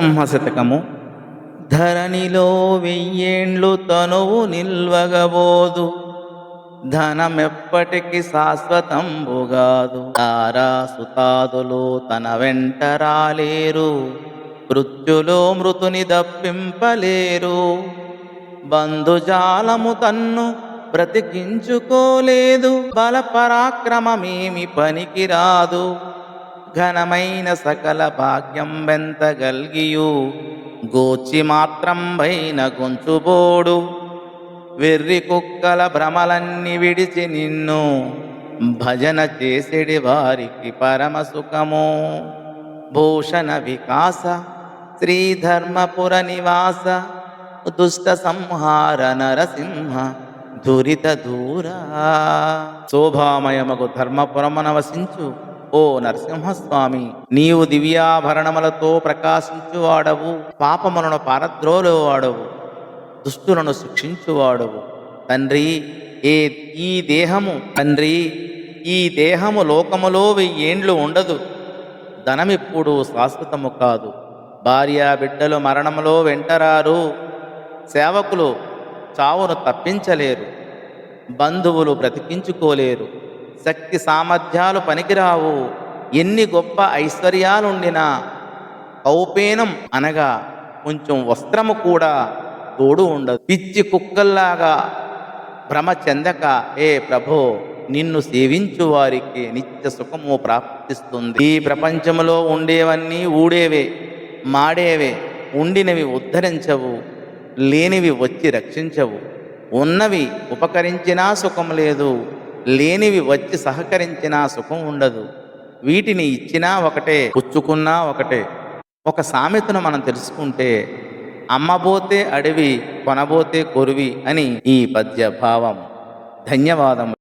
సింహశతకము. ధరణిలో వెయ్యేండ్లు తనువు నిల్వగబోదు. ధనమెప్పటికి శాశ్వతంబుగాదు. తారాసుతాదులు తన వెంట రాలేరు. మృత్యులో మృతుని దప్పింపలేరు. బంధుజాలము తన్ను బ్రతికించుకోలేదు. బల పరాక్రమమేమి పనికిరాదు. ఘనమైన సకల భాగ్యం వెంతగల్గియు గోచి మాత్రం పైన గొంచుబోడు వెర్రి కుక్కల భ్రమలన్నీ విడిచి నిన్ను. భజన చేసిడి వారికి పరమసుఖము భూషణ వికాస శ్రీధర్మపుర నివాస దుష్ట సంహార నరసింహ దురిత దూరా. శోభామయమగు ధర్మపురమున వసించు. ఓ నరసింహస్వామి నీవు దివ్యాభరణములతో ప్రకాశించువాడవు పాపములను పారద్రోలువాడవు దుష్టులను శిక్షించువాడవు. తండ్రి ఏ ఈ దేహము తండ్రి ఈ దేహము లోకములో వెయ్యేండ్లు ఉండదు. ధనమిప్పుడు శాశ్వతము కాదు. భార్య బిడ్డలు మరణములో వెంటరారు. సేవకులు చావును తప్పించలేరు. బంధువులు బ్రతికించుకోలేరు. శక్తి సామర్థ్యాలు పనికిరావు. ఎన్ని గొప్ప ఐశ్వర్యాలుండినా కౌపేనం అనగా కొంచెం వస్త్రము కూడా తోడు ఉండదు. పిచ్చి కుక్కల్లాగా భ్రమ చెందక ఏ ప్రభో నిన్ను సేవించు వారికి నిత్య సుఖము ప్రాప్తిస్తుంది. ఈ ప్రపంచంలో ఉండేవన్నీ ఊడేవే మాడేవే ఉండినవి ఉద్ధరించవు లేనివి వచ్చి రక్షించవు. ఉన్నవి ఉపకరించినా సుఖం లేదు లేనివి వచ్చి సహకరించినా సుఖం ఉండదు. వీటిని ఇచ్చినా ఒకటే పుచ్చుకున్నా ఒకటే. ఒక సామెతను మనం తెలుసుకుంటే అమ్మబోతే అడవి కొనబోతే కొరివి అని ఈ పద్య భావం ధన్యవాదము